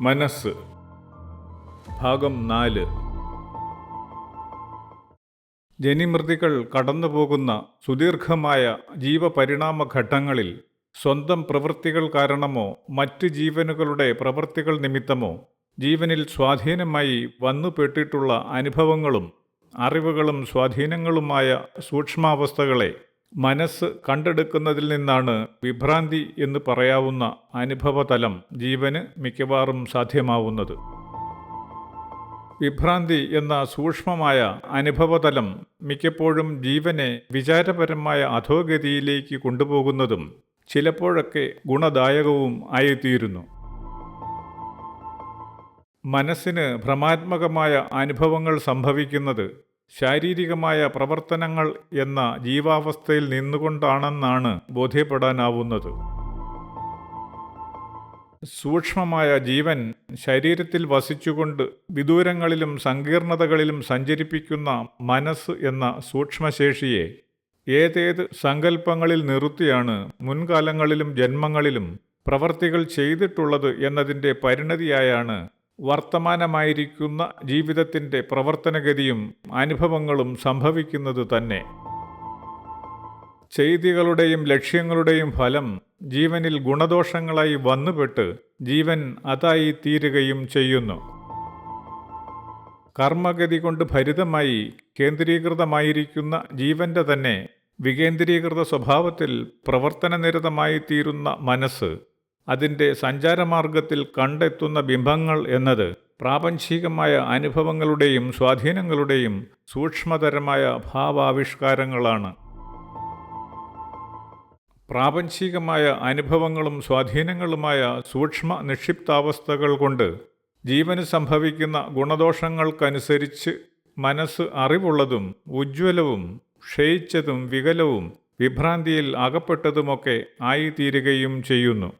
മനസ്സ്. ഭാഗം നാല്. ജനിമൃതികൾ കടന്നുപോകുന്ന സുദീർഘമായ ജീവപരിണാമ ഘട്ടങ്ങളിൽ സ്വന്തം പ്രവൃത്തികൾ കാരണമോ മറ്റ് ജീവനുകളുടെ പ്രവൃത്തികൾ നിമിത്തമോ ജീവനിൽ സ്വാധീനമായി വന്നുപെട്ടിട്ടുള്ള അനുഭവങ്ങളും അറിവുകളും സ്വാധീനങ്ങളുമായ സൂക്ഷ്മാവസ്ഥകളെ മനസ്സ് കണ്ടെടുക്കുന്നതിൽ നിന്നാണ് വിഭ്രാന്തി എന്ന് പറയാവുന്ന അനുഭവതലം ജീവന് മിക്കവാറും സാധ്യമാവുന്നത്. വിഭ്രാന്തി എന്ന സൂക്ഷ്മമായ അനുഭവതലം മിക്കപ്പോഴും ജീവനെ വിചാരപരമായ അധോഗതിയിലേക്ക് കൊണ്ടുപോകുന്നതും ചിലപ്പോഴൊക്കെ ഗുണദായകവും ആയിത്തീരുന്നു. മനസ്സിന് ഭ്രമാത്മകമായ അനുഭവങ്ങൾ സംഭവിക്കുന്നത് ശാരീരികമായ പ്രവർത്തനങ്ങൾ എന്ന ജീവാവസ്ഥയിൽ നിന്നുകൊണ്ടാണെന്നാണ് ബോധ്യപ്പെടാനാവുന്നത്. സൂക്ഷ്മമായ ജീവൻ ശരീരത്തിൽ വസിച്ചുകൊണ്ട് വിദൂരങ്ങളിലും സങ്കീർണതകളിലും സഞ്ചരിപ്പിക്കുന്ന മനസ്സ് എന്ന സൂക്ഷ്മശേഷിയെ ഏതേത് സങ്കല്പങ്ങളിൽ നിർത്തിയാണ് മുൻകാലങ്ങളിലും ജന്മങ്ങളിലും പ്രവർത്തികൾ ചെയ്തിട്ടുള്ളത് എന്നതിന്റെ പരിണതിയായാണ് വർത്തമാനമായിരിക്കുന്ന ജീവിതത്തിന്റെ പ്രവർത്തനഗതിയും അനുഭവങ്ങളും സംഭവിക്കുന്നത് തന്നെ. ചെയ്തികളുടെയും ലക്ഷ്യങ്ങളുടെയും ഫലം ജീവനിൽ ഗുണദോഷങ്ങളായി വന്നുപെട്ട് ജീവൻ അതായി തീരുകയും ചെയ്യുന്നു. കർമ്മഗതി കൊണ്ട് ഭരിതമായി കേന്ദ്രീകൃതമായിരിക്കുന്ന ജീവന്റെ തന്നെ വികേന്ദ്രീകൃത സ്വഭാവത്തിൽ പ്രവർത്തനനിരതമായി തീരുന്ന മനസ്സ് അതിന്റെ സഞ്ചാരമാർഗത്തിൽ കണ്ടെത്തുന്ന ബിംബങ്ങൾ എന്നത് പ്രാപഞ്ചികമായ അനുഭവങ്ങളുടെയും സ്വാധീനങ്ങളുടെയും സൂക്ഷ്മതരമായ ഭാവാവിഷ്കാരങ്ങളാണ്. പ്രാപഞ്ചികമായ അനുഭവങ്ങളും സ്വാധീനങ്ങളുമായ സൂക്ഷ്മ നിക്ഷിപ്താവസ്ഥകൾ കൊണ്ട് ജീവന് സംഭവിക്കുന്ന ഗുണദോഷങ്ങൾക്കനുസരിച്ച് മനസ്സ് അറിവുള്ളതും ഉജ്ജ്വലവും ക്ഷയിച്ചതും വികലവും വിഭ്രാന്തിയിൽ അകപ്പെട്ടതുമൊക്കെ ആയിത്തീരുകയും ചെയ്യുന്നു.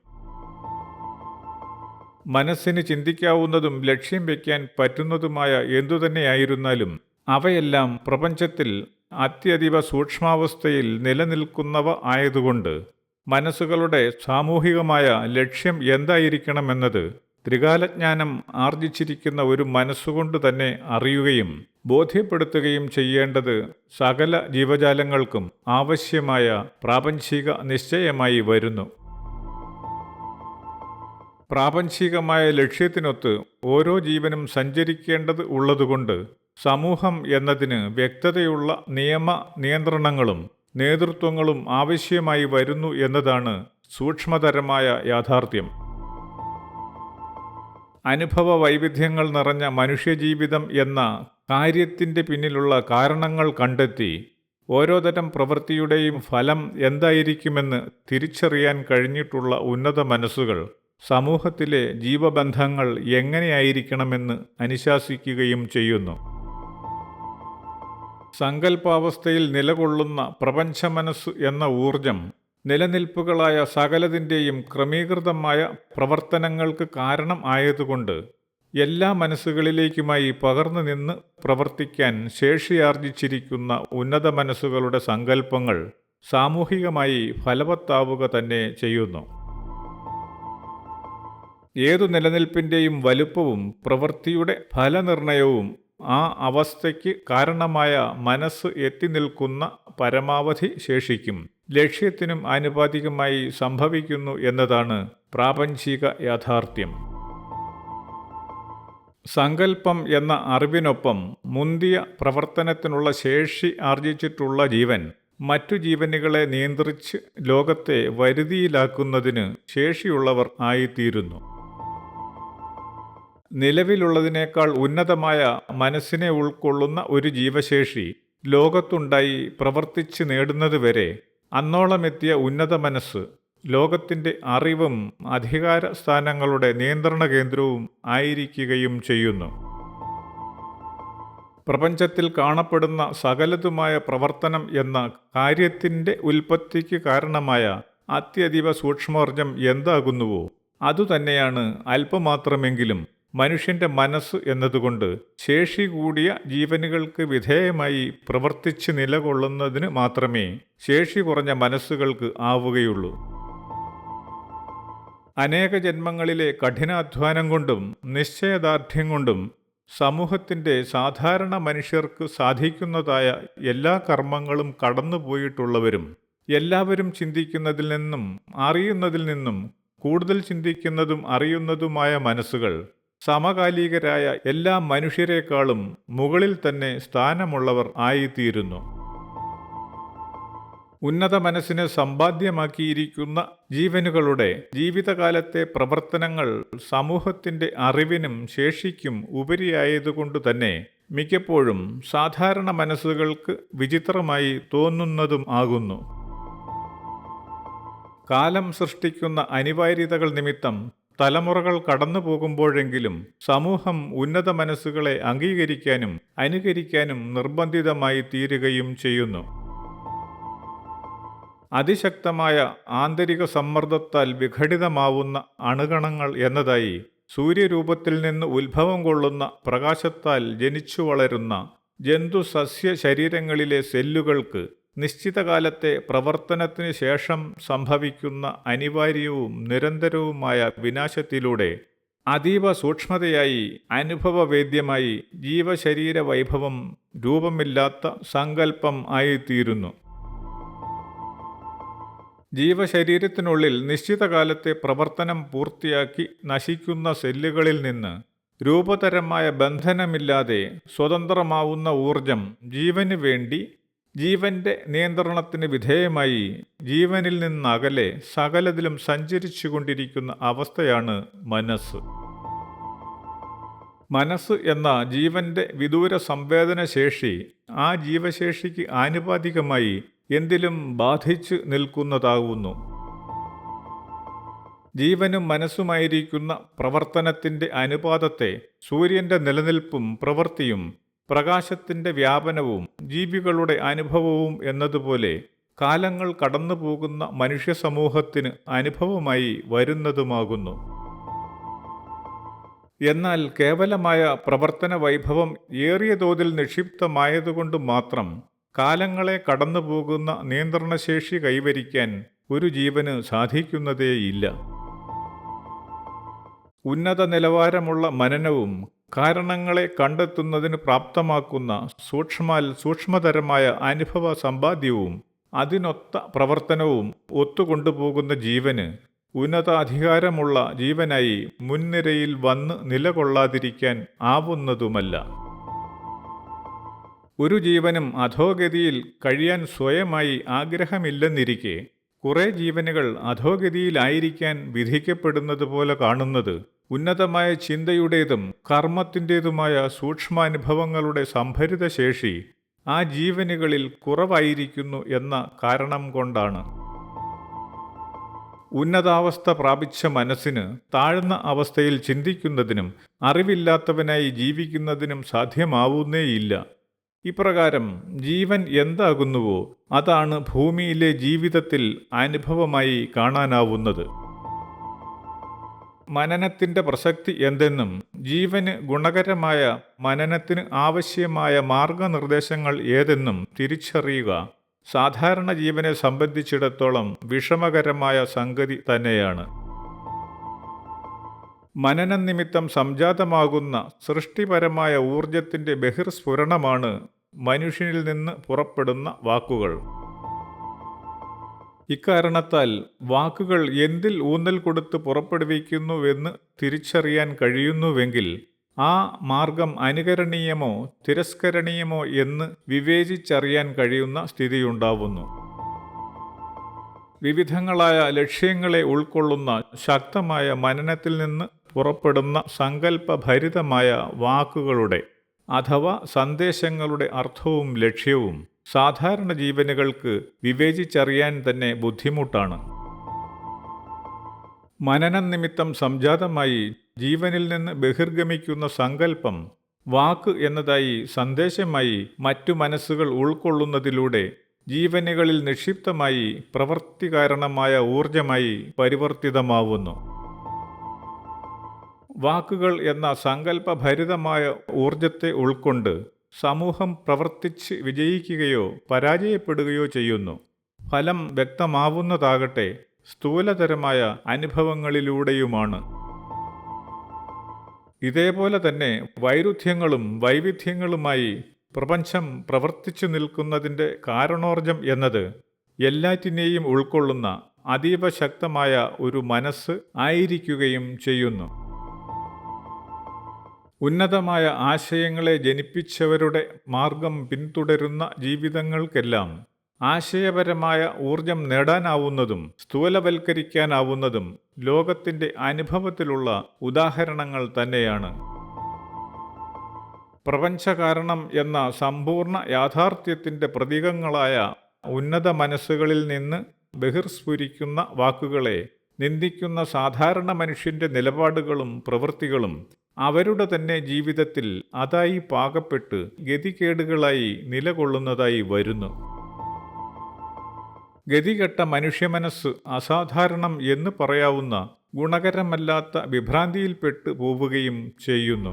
മനസ്സിന് ചിന്തിക്കാവുന്നതും ലക്ഷ്യം വയ്ക്കാൻ പറ്റുന്നതുമായ എന്തുതന്നെയായിരുന്നാലും അവയെല്ലാം പ്രപഞ്ചത്തിൽ അത്യധിക സൂക്ഷ്മാവസ്ഥയിൽ നിലനിൽക്കുന്നവ ആയതുകൊണ്ട് മനസ്സുകളുടെ സാമൂഹികമായ ലക്ഷ്യം എന്തായിരിക്കണമെന്നത് ത്രികാലജ്ഞാനം ആർജിച്ചിരിക്കുന്ന ഒരു മനസ്സുകൊണ്ട് തന്നെ അറിയുകയും ബോധ്യപ്പെടുത്തുകയും ചെയ്യേണ്ടത് സകല ജീവജാലങ്ങൾക്കും ആവശ്യമായ പ്രാപഞ്ചിക നിശ്ചയമായി വരുന്നു. പ്രാപഞ്ചികമായ ലക്ഷ്യത്തിനൊത്ത് ഓരോ ജീവനും സഞ്ചരിക്കേണ്ടത് ഉള്ളതുകൊണ്ട് സമൂഹം എന്നതിന് വ്യക്തതയുള്ള നിയമ നിയന്ത്രണങ്ങളും നേതൃത്വങ്ങളും ആവശ്യമായി വരുന്നു എന്നതാണ് സൂക്ഷ്മതരമായ യാഥാർത്ഥ്യം. അനുഭവ വൈവിധ്യങ്ങൾ നിറഞ്ഞ മനുഷ്യജീവിതം എന്ന കാര്യത്തിന്റെ പിന്നിലുള്ള കാരണങ്ങൾ കണ്ടെത്തി ഓരോതരം പ്രവൃത്തിയുടെയും ഫലം എന്തായിരിക്കുമെന്ന് തിരിച്ചറിയാൻ കഴിഞ്ഞിട്ടുള്ള ഉന്നത മനസ്സുകൾ സമൂഹത്തിലെ ജീവബന്ധങ്ങൾ എങ്ങനെയായിരിക്കണമെന്ന് അനുശാസിക്കുകയും ചെയ്യുന്നു. സങ്കല്പാവസ്ഥയിൽ നിലകൊള്ളുന്ന പ്രപഞ്ചമനസ്സ് എന്ന ഊർജം നിലനിൽപ്പുകളായ സകലതിന്റെയും ക്രമീകൃതമായ പ്രവർത്തനങ്ങൾക്ക് കാരണം ആയതുകൊണ്ട് എല്ലാ മനസ്സുകളിലേക്കുമായി പകർന്നു നിന്ന് പ്രവർത്തിക്കാൻ ശേഷിയാർജിച്ചിരിക്കുന്ന ഉന്നത മനസ്സുകളുടെ സങ്കല്പങ്ങൾ സാമൂഹികമായി ഫലവത്താവുക തന്നെ ചെയ്യുന്നു. ഏതു നിലനിൽപ്പിന്റെയും വലുപ്പവും പ്രവൃത്തിയുടെ ഫലനിർണയവും ആ അവസ്ഥയ്ക്ക് കാരണമായ മനസ്സ് എത്തി നിൽക്കുന്ന പരമാവധി ശേഷിക്കും. ലക്ഷ്യത്തിനും ആനുപാതികമായി സംഭവിക്കുന്നു എന്നതാണ് പ്രാപഞ്ചിക യാഥാർത്ഥ്യം. സങ്കല്പം എന്ന അറിവിനൊപ്പം മുന്തിയ പ്രവർത്തനത്തിനുള്ള ശേഷി ആർജിച്ചിട്ടുള്ള ജീവൻ മറ്റു ജീവനുകളെ നിയന്ത്രിച്ച് ലോകത്തെ വരുതിയിലാക്കുന്നതിന് ശേഷിയുള്ളവർ ആയിത്തീരുന്നു. നിലവിലുള്ളതിനേക്കാൾ ഉന്നതമായ മനസ്സിനെ ഉൾക്കൊള്ളുന്ന ഒരു ജീവശേഷി ലോകത്തുണ്ടായി പ്രവർത്തിച്ച് നേടുന്നതുവരെ അന്നോളമെത്തിയ ഉന്നത മനസ്സ് ലോകത്തിന്റെ അറിവും അധികാര സ്ഥാനങ്ങളുടെ നിയന്ത്രണ കേന്ദ്രവും ആയിരിക്കുകയും ചെയ്യുന്നു. പ്രപഞ്ചത്തിൽ കാണപ്പെടുന്ന സകലതുമായ പ്രവർത്തനം എന്ന കാര്യത്തിന്റെ ഉൽപ്പത്തിക്ക് കാരണമായ അത്യധിക സൂക്ഷ്മോർജം എന്താകുന്നുവോ അതുതന്നെയാണ് അല്പമാത്രമെങ്കിലും മനുഷ്യന്റെ മനസ്സ് എന്നതുകൊണ്ട് ശേഷി കൂടിയ ജീവനുകൾക്ക് വിധേയമായി പ്രവർത്തിച്ച് നിലകൊള്ളുന്നതിന് മാത്രമേ ശേഷി കുറഞ്ഞ മനസ്സുകൾക്ക് ആവുകയുള്ളൂ. അനേക ജന്മങ്ങളിലെ കഠിനാധ്വാനം കൊണ്ടും നിശ്ചയദാർഢ്യം കൊണ്ടും സമൂഹത്തിന്റെ സാധാരണ മനുഷ്യർക്ക് സാധിക്കുന്നതായ എല്ലാ കർമ്മങ്ങളും കടന്നുപോയിട്ടുള്ളവരും എല്ലാവരും ചിന്തിക്കുന്നതിൽ നിന്നും അറിയുന്നതിൽ നിന്നും കൂടുതൽ ചിന്തിക്കുന്നതും അറിയുന്നതുമായ മനസ്സുകൾ സമകാലികരായ എല്ലാ മനുഷ്യരെക്കാളും മുകളിൽ തന്നെ സ്ഥാനമുള്ളവർ ആയിത്തീരുന്നു. ഉന്നത മനസ്സിനെ സമ്പാദ്യമാക്കിയിരിക്കുന്ന ജീവനുകളുടെ ജീവിതകാലത്തെ പ്രവർത്തനങ്ങൾ സമൂഹത്തിന്റെ അറിവിനും ശേഷിക്കും ഉപരിയായതുകൊണ്ട് തന്നെ മിക്കപ്പോഴും സാധാരണ മനസ്സുകൾക്ക് വിചിത്രമായി തോന്നുന്നതും ആകുന്നു. കാലം സൃഷ്ടിക്കുന്ന അനിവാര്യതകൾ നിമിത്തം തലമുറകൾ കടന്നു പോകുമ്പോഴെങ്കിലും സമൂഹം ഉന്നത മനസ്സുകളെ അംഗീകരിക്കാനും അനുകരിക്കാനും നിർബന്ധിതമായി തീരുകയും ചെയ്യുന്നു. അതിശക്തമായ ആന്തരിക സമ്മർദ്ദത്താൽ വിഘടിതമാവുന്ന അണുകണങ്ങൾ എന്നതായി സൂര്യരൂപത്തിൽ നിന്ന് ഉത്ഭവം കൊള്ളുന്ന പ്രകാശത്താൽ ജനിച്ചു വളരുന്ന ജന്തു സസ്യ ശരീരങ്ങളിലെ സെല്ലുകൾക്ക് നിശ്ചിത കാലത്തെ പ്രവർത്തനത്തിന് ശേഷം സംഭവിക്കുന്ന അനിവാര്യവും നിരന്തരവുമായ വിനാശത്തിലൂടെ അതീവ സൂക്ഷ്മതയായി അനുഭവവേദ്യമായി ജീവശരീര വൈഭവം രൂപമില്ലാത്ത സങ്കല്പം ആയിത്തീരുന്നു. ജീവശരീരത്തിനുള്ളിൽ നിശ്ചിത കാലത്തെ പ്രവർത്തനം പൂർത്തിയാക്കി നശിക്കുന്ന സെല്ലുകളിൽ നിന്ന് രൂപതരമായ ബന്ധനമില്ലാതെ സ്വതന്ത്രമാവുന്ന ഊർജം ജീവന് വേണ്ടി ജീവന്റെ നിയന്ത്രണത്തിന് വിധേയമായി ജീവനിൽ നിന്നകലെ സകലതിലും സഞ്ചരിച്ചു കൊണ്ടിരിക്കുന്ന അവസ്ഥയാണ് മനസ്സ്. മനസ്സ് എന്ന ജീവന്റെ വിദൂര സംവേദന ശേഷി ആ ജീവശേഷിക്ക് ആനുപാതികമായി എന്തിലും ബാധിച്ചു നിൽക്കുന്നതാകുന്നു ജീവനും മനസ്സുമായിരിക്കുന്ന പ്രവർത്തനത്തിന്റെ അനുപാതത്തെ സൂര്യന്റെ നിലനിൽപ്പും പ്രവൃത്തിയും പ്രകാശത്തിന്റെ വ്യാപനവും ജീവികളുടെ അനുഭവവും എന്നതുപോലെ കാലങ്ങൾ കടന്നു പോകുന്ന മനുഷ്യ സമൂഹത്തിന് അനുഭവമായി വരുന്നതുമാകുന്നു. എന്നാൽ കേവലമായ പ്രവർത്തന വൈഭവം ഏറിയ തോതിൽ നിക്ഷിപ്തമായതുകൊണ്ട് മാത്രം കാലങ്ങളെ കടന്നുപോകുന്ന നിയന്ത്രണശേഷി കൈവരിക്കാൻ ഒരു ജീവന് സാധിക്കുന്നതേയില്ല. ഉന്നത നിലവാരമുള്ള മനനവും കാരണങ്ങളെ കണ്ടെത്തുന്നതിന് പ്രാപ്തമാക്കുന്ന സൂക്ഷ്മാൽ സൂക്ഷ്മതരമായ അനുഭവ സമ്പാദ്യവും അതിനൊത്ത പ്രവർത്തനവും ഒത്തുകൊണ്ടുപോകുന്ന ജീവന് ഉന്നതാധികാരമുള്ള ജീവനായി മുൻനിരയിൽ വന്ന് നിലകൊള്ളാതിരിക്കാൻ ആവുന്നതുമല്ല. ഒരു ജീവനും അധോഗതിയിൽ കഴിയാൻ സ്വയമായി ആഗ്രഹമില്ലെന്നിരിക്കെ കുറേ ജീവനുകൾ അധോഗതിയിലായിരിക്കാൻ വിധിക്കപ്പെടുന്നത് പോലെ കാണുന്നത് ഉന്നതമായ ചിന്തയുടേതും കർമ്മത്തിന്റെതുമായ സൂക്ഷ്മാനുഭവങ്ങളുടെ സംഭരിത ശേഷി ആ ജീവനുകളിൽ കുറവായിരിക്കുന്നു എന്ന കാരണം കൊണ്ടാണ്. ഉന്നതാവസ്ഥ പ്രാപിച്ച മനസ്സിന് താഴ്ന്ന അവസ്ഥയിൽ ചിന്തിക്കുന്നതിനും അറിവില്ലാത്തവനായി ജീവിക്കുന്നതിനും സാധ്യമാവുന്നേയില്ല. ഇപ്രകാരം ജീവൻ എന്താകുന്നുവോ അതാണ് ഭൂമിയിലെ ജീവിതത്തിൽ അനുഭവമായി കാണാനാവുന്നത്. മനനത്തിന്റെ പ്രസക്തി എന്തെന്നും ജീവന് ഗുണകരമായ മനനത്തിന് ആവശ്യമായ മാർഗനിർദ്ദേശങ്ങൾ ഏതെന്നും തിരിച്ചറിയുക. സാധാരണ ജീവനെ സംബന്ധിച്ചിടത്തോളം വിഷമകരമായ സംഗതി തന്നെയാണ്. മനനം നിമിത്തം സംജാതമാകുന്ന സൃഷ്ടിപരമായ ഊർജത്തിന്റെ ബഹിർസ്ഫുരണമാണ് മനുഷ്യനിൽ നിന്ന് പുറപ്പെടുന്ന വാക്കുകൾ. ഇക്കാരണത്താൽ വാക്കുകൾ എന്തിൽ ഊന്നൽ കൊടുത്ത് പുറപ്പെടുവിക്കുന്നുവെന്ന് തിരിച്ചറിയാൻ കഴിയുന്നുവെങ്കിൽ ആ മാർഗം അനുകരണീയമോ തിരസ്കരണീയമോ എന്ന് വിവേചിച്ചറിയാൻ കഴിയുന്ന സ്ഥിതിയുണ്ടാവുന്നു. വിവിധങ്ങളായ ലക്ഷ്യങ്ങളെ ഉൾക്കൊള്ളുന്ന ശക്തമായ മനനത്തിൽ നിന്ന് പുറപ്പെടുന്ന സങ്കല്പഭരിതമായ വാക്കുകളുടെ അഥവാ സന്ദേശങ്ങളുടെ അർത്ഥവും ലക്ഷ്യവും സാധാരണ ജീവനുകൾക്ക് വിവേചിച്ചറിയാൻ തന്നെ ബുദ്ധിമുട്ടാണ്. മനനം നിമിത്തം സംജാതമായി ജീവനിൽ നിന്ന് ബഹിർഗമിക്കുന്ന സങ്കല്പം വാക്ക് എന്നതായി സന്ദേശമായി മറ്റു മനസ്സുകൾ ഉൾക്കൊള്ളുന്നതിലൂടെ ജീവനുകളിൽ നിക്ഷിപ്തമായി പ്രവൃത്തി കാരണമായ ഊർജമായി പരിവർത്തിതമാവുന്നു. വാക്കുകൾ എന്ന സങ്കല്പഭരിതമായ ഊർജത്തെ ഉൾക്കൊണ്ട് സമൂഹം പ്രവർത്തിച്ച് വിജയിക്കുകയോ പരാജയപ്പെടുകയോ ചെയ്യുന്നു. ഫലം വ്യക്തമാവുന്നതാകട്ടെ സ്ഥൂലതരമായ അനുഭവങ്ങളിലൂടെയുമാണ്. ഇതേപോലെ തന്നെ വൈരുദ്ധ്യങ്ങളും വൈവിധ്യങ്ങളുമായി പ്രപഞ്ചം പ്രവർത്തിച്ചു നിൽക്കുന്നതിന്റെ കാരണോർജം എന്നത് എല്ലാറ്റിനെയും ഉൾക്കൊള്ളുന്ന അതീവ ശക്തമായ ഒരു മനസ്സ് ആയിരിക്കുകയും ചെയ്യുന്നു. ഉന്നതമായ ആശയങ്ങളെ ജനിപ്പിച്ചവരുടെ മാർഗം പിന്തുടരുന്ന ജീവിതങ്ങൾക്കെല്ലാം ആശയപരമായ ഊർജം നേടാനാവുന്നതും സ്ഥൂലവൽക്കരിക്കാനാവുന്നതും ലോകത്തിന്റെ അനുഭവത്തിലുള്ള ഉദാഹരണങ്ങൾ തന്നെയാണ്. പ്രപഞ്ചകാരണം എന്ന സമ്പൂർണ യാഥാർത്ഥ്യത്തിന്റെ പ്രതീകങ്ങളായ ഉന്നത മനസ്സുകളിൽ നിന്ന് ബഹിർസ്ഫുരിക്കുന്ന വാക്കുകളെ നിന്ദിക്കുന്ന സാധാരണ മനുഷ്യന്റെ നിലപാടുകളും പ്രവൃത്തികളും അവരുടെ തന്നെ ജീവിതത്തിൽ അതായി പാകപ്പെട്ട് ഗതികേടുകളായി നിലകൊള്ളുന്നതായി വരുന്നു. ഗതികെട്ട മനുഷ്യമനസ്സ് അസാധാരണം എന്ന് പറയാവുന്ന ഗുണകരമല്ലാത്ത വിഭ്രാന്തിയിൽപ്പെട്ട് പോവുകയും ചെയ്യുന്നു.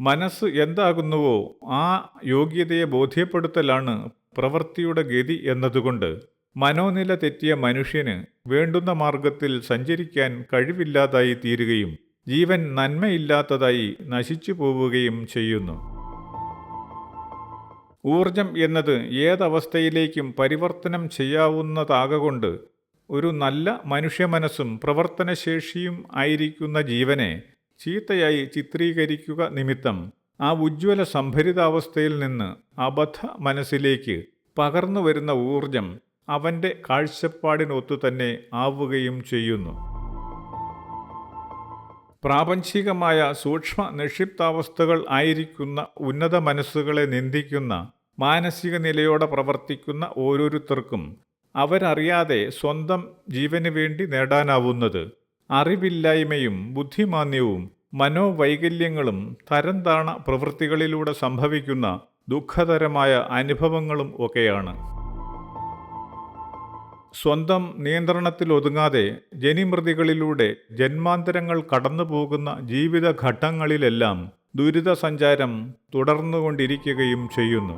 മനസ്സ് എന്താകുന്നുവോ ആ യോഗ്യതയെ ബോധ്യപ്പെടുത്തലാണ് പ്രവൃത്തിയുടെ ഗതി എന്നതുകൊണ്ട് മനോനില തെറ്റിയ മനുഷ്യന് വേണ്ടുന്ന മാർഗത്തിൽ സഞ്ചരിക്കാൻ കഴിവില്ലാതായി തീരുകയും ജീവൻ നന്മയില്ലാത്തതായി നശിച്ചു പോവുകയും ചെയ്യുന്നു. ഊർജം എന്നത് ഏതവസ്ഥയിലേക്കും പരിവർത്തനം ചെയ്യാവുന്നതാകൊണ്ട് ഒരു നല്ല മനുഷ്യ മനുഷ്യമനസ്സും പ്രവർത്തനശേഷിയും ആയിരിക്കുന്ന ജീവനെ ചീത്തയായി ചിത്രീകരിക്കുക നിമിത്തം ആ ഉജ്ജ്വല സംഭരിതാവസ്ഥയിൽ നിന്ന് അബദ്ധ മനസ്സിലേക്ക് പകർന്നു വരുന്ന ഊർജം അവന്റെ കാഴ്ചപ്പാടിനൊത്തു തന്നെ ആവുകയും ചെയ്യുന്നു. പ്രാപഞ്ചികമായ സൂക്ഷ്മ നിക്ഷിപ്താവസ്ഥകൾ ആയിരിക്കുന്ന ഉന്നത മനസ്സുകളെ നിന്ദിക്കുന്ന മാനസിക നിലയോടെ പ്രവർത്തിക്കുന്ന ഓരോരുത്തർക്കും അവരറിയാതെ സ്വന്തം ജീവന് വേണ്ടി നേടാനാവുന്നത്. അറിവില്ലായ്മയും ബുദ്ധിമാന്യവും മനോവൈകല്യങ്ങളും തരംതാണ പ്രവൃത്തികളിലൂടെ സംഭവിക്കുന്ന ദുഃഖതരമായ അനുഭവങ്ങളും ഒക്കെയാണ്. സ്വന്തം നിയന്ത്രണത്തിൽ നിയന്ത്രണത്തിലൊതുങ്ങാതെ ജനിമൃതികളിലൂടെ ജന്മാന്തരങ്ങൾ കടന്നുപോകുന്ന ജീവിതഘട്ടങ്ങളിലെല്ലാം ദുരിത സഞ്ചാരം തുടർന്നുകൊണ്ടിരിക്കുകയും ചെയ്യുന്നു.